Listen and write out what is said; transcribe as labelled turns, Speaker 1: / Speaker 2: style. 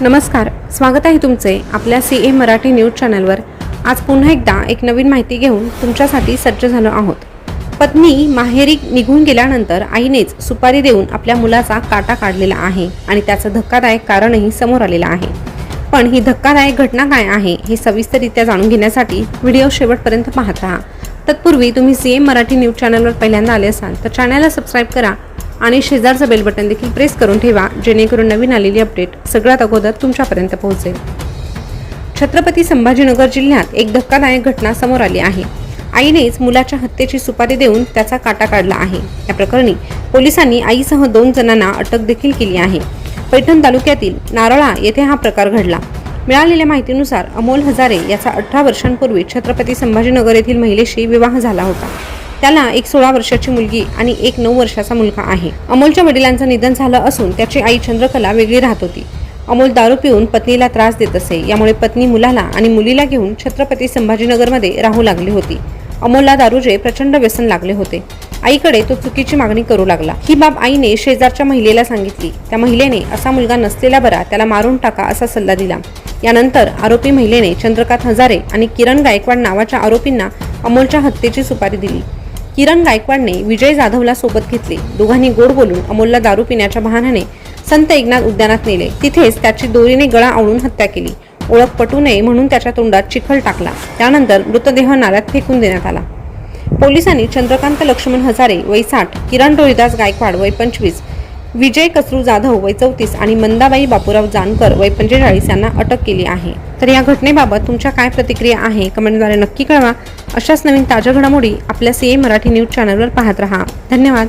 Speaker 1: नमस्कार स्वागत आहे तुमचे आपल्या सी ए मराठी न्यूज चॅनलवर. आज पुन्हा एकदा एक नवीन माहिती घेऊन तुमच्यासाठी सज्ज झालो आहोत. पत्नी माहेरी निघून गेल्यानंतर आईनेच सुपारी देऊन आपल्या मुलाचा काटा काढलेला आहे आणि त्याचं धक्कादायक कारणही समोर आलेलं आहे. पण ही धक्कादायक घटना काय आहे हे सविस्तररित्या जाणून घेण्यासाठी व्हिडिओ शेवटपर्यंत पाहत राहा. तत्पूर्वी तुम्ही सी एम मराठी न्यूज चॅनलवर पहिल्यांदा आले असाल तर चॅनलला सबस्क्राईब करा आणि शेजारचं बेल बटन देखील प्रेस करून ठेवा जेणेकरून नवीन आलेली अपडेट सगळ्यात अगोदर तुमच्यापर्यंत पोहोचेल. छत्रपती संभाजीनगर जिल्ह्यात एक धक्कादायक घटना समोर आली आहे. आईनेच मुलाच्या हत्येची सुपारी देऊन त्याचा काटा काढला आहे. या प्रकरणी पोलिसांनी आईसह दोन जणांना अटक देखील केली आहे. पैठण तालुक्यातील नारळा येथे हा प्रकार घडला. मिळालेल्या माहितीनुसार अमोल हजारे याचा अठरा वर्षांपूर्वी छत्रपती संभाजीनगर येथील महिलेशी विवाह झाला होता. त्याला एक सोळा वर्षाची मुलगी आणि एक नऊ वर्षाचा मुलगा आहे. अमोलच्या वडिलांचं निधन झालं असून त्याची आई चंद्रकला वेगळी राहत होती. अमोल दारू पिऊन पत्नीला त्रास देत असे. यामुळे पत्नी मुलाला आणि मुलीला घेऊन छत्रपती संभाजीनगरमध्ये राहू लागली होती. अमोलला दारूचे प्रचंड व्यसन लागले होते. आईकडे तो चुकीची मागणी करू लागला. ही बाब आईने शेजारच्या महिलेला सांगितली. त्या महिलेने असा मुलगा नसलेला बरा त्याला मारून टाका असा सल्ला दिला. यानंतर आरोपी महिलेने चंद्रकांत हजारे आणि किरण गायकवाड नावाच्या आरोपींना अमोलच्या हत्येची सुपारी दिली. किरण गायकवाडने विजय जाधवला सोबत घेतले. दोघांनी गोड बोलून अमोलला दारू पिण्याच्या बहाण्याने संत एकनाथ उद्यानात नेले. तिथेच त्याची दोरीने गळा आवळून हत्या केली. ओळख पटू नये म्हणून त्याच्या तोंडात चिखल टाकला. त्यानंतर मृतदेह नाल्यात फेकून देण्यात आला. पोलिसांनी चंद्रकांत लक्ष्मण हजारे वय साठ किरण रोहिदास गायकवाड वय पंचवीस विजय कसरू जाधव वय चौतीस आणि मंदाबाई बापूराव जानकर वय पंचेचाळीस यांना अटक केली आहे. तर या घटनेबाबत तुमच्या काय प्रतिक्रिया आहे? कमेंटद्वारे नक्की कळवा. अशाच नवीन ताज्या घडामोडी आपल्या सी ए मराठी न्यूज चॅनलवर पाहत रहा. धन्यवाद.